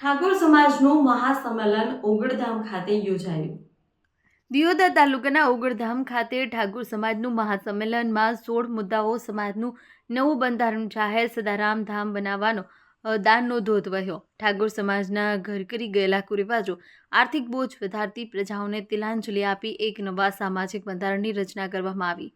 ઠાકોર સમાજનું મહાસંમેલન ઓગળધામ ખાતે યોજાયું. દિયોદર તાલુકાના ઓગળધામ ખાતે ઠાકોર સમાજનું મહાસંમેલનમાં સોળ મુદ્દાઓ સમાજનું નવું બંધારણ જાહેર સદારામ ધામ બનાવવાનો દાનનો ધોધ વહ્યો. ઠાકોર સમાજના ઘર કરી ગયેલા કુરિવાજો આર્થિક બોજ વધારતી પ્રજાઓને તિલાંજલિ આપી એક નવા સામાજિક બંધારણની રચના કરવામાં આવી.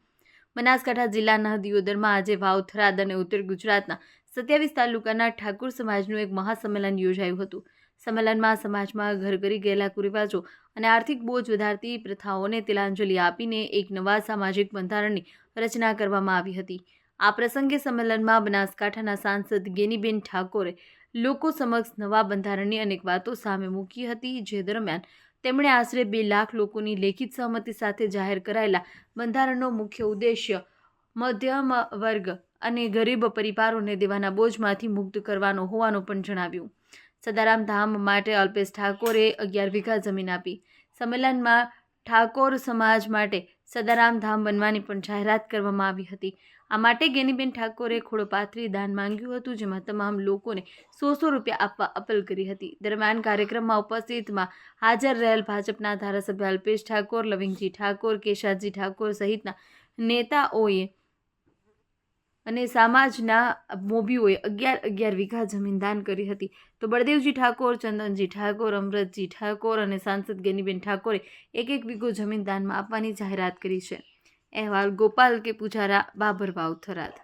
બનાસકાંઠા જિલ્લાના દિયોદરમાં આજે વાવ થરાદ અને ઉત્તર ગુજરાતના સત્યાવીસ તાલુકાના ઠાકોર સમાજનું એક મહાસંમેલન યોજાયું હતું. સંમેલનમાં સમાજમાં ઘર કરી ગયેલા કુરિવાજો અને આર્થિક બોજ વધારતી પ્રથાઓને તિલાંજલિ આપીને એક નવા સામાજિક બંધારણની રચના કરવામાં આવી હતી. આ પ્રસંગે સંમેલનમાં બનાસકાંઠાના સાંસદ ગેનીબેન ઠાકોરે લોકો સમક્ષ નવા બંધારણની અનેક વાતો સામે મૂકી હતી. જે દરમિયાન તેમણે આશરે બે લાખ લોકોની લેખિત સહમતિ સાથે જાહેર કરાયેલા બંધારણનો મુખ્ય ઉદ્દેશ્ય મધ્યમ વર્ગ અને ગરીબ પરિવારોને દેવાના બોજમાંથી મુક્ત કરવાનો હોવાનું પણ જણાવ્યું. સદારામ ધામ માટે અલ્પેશ ઠાકોરે અગિયાર વીઘા જમીન આપી. સંમેલનમાં ઠાકોર સમાજ માટે સદારામ ધામ બનવાની પણ જાહેરાત કરવામાં આવી હતી. આ માટે ગેનીબેન ઠાકોરે ખોડો પાથરી દાન માંગ્યું હતું, જેમાં તમામ લોકોને સો સો રૂપિયા આપવા અપીલ કરી હતી. દરમિયાન કાર્યક્રમમાં ઉપસ્થિતમાં હાજર રહેલ ભાજપના ધારાસભ્ય અલ્પેશ ઠાકોર, લવિંગજી ઠાકોર, કેશાજી ઠાકોર સહિતના નેતાઓએ અને સમાજના મોભીઓએ અગિયાર અગિયાર વીઘા જમીન દાન કરી હતી. તો બળદેવજી ઠાકોર, ચંદનજી ઠાકોર, અમૃતજી ઠાકોર અને સાંસદ ગેનીબેન ઠાકોરે એક એક વીઘો જમીન દાનમાં આપવાની જાહેરાત કરી છે. અહેવાલ ગોપાલ કે પૂજારા બાબર વાવ થરાદ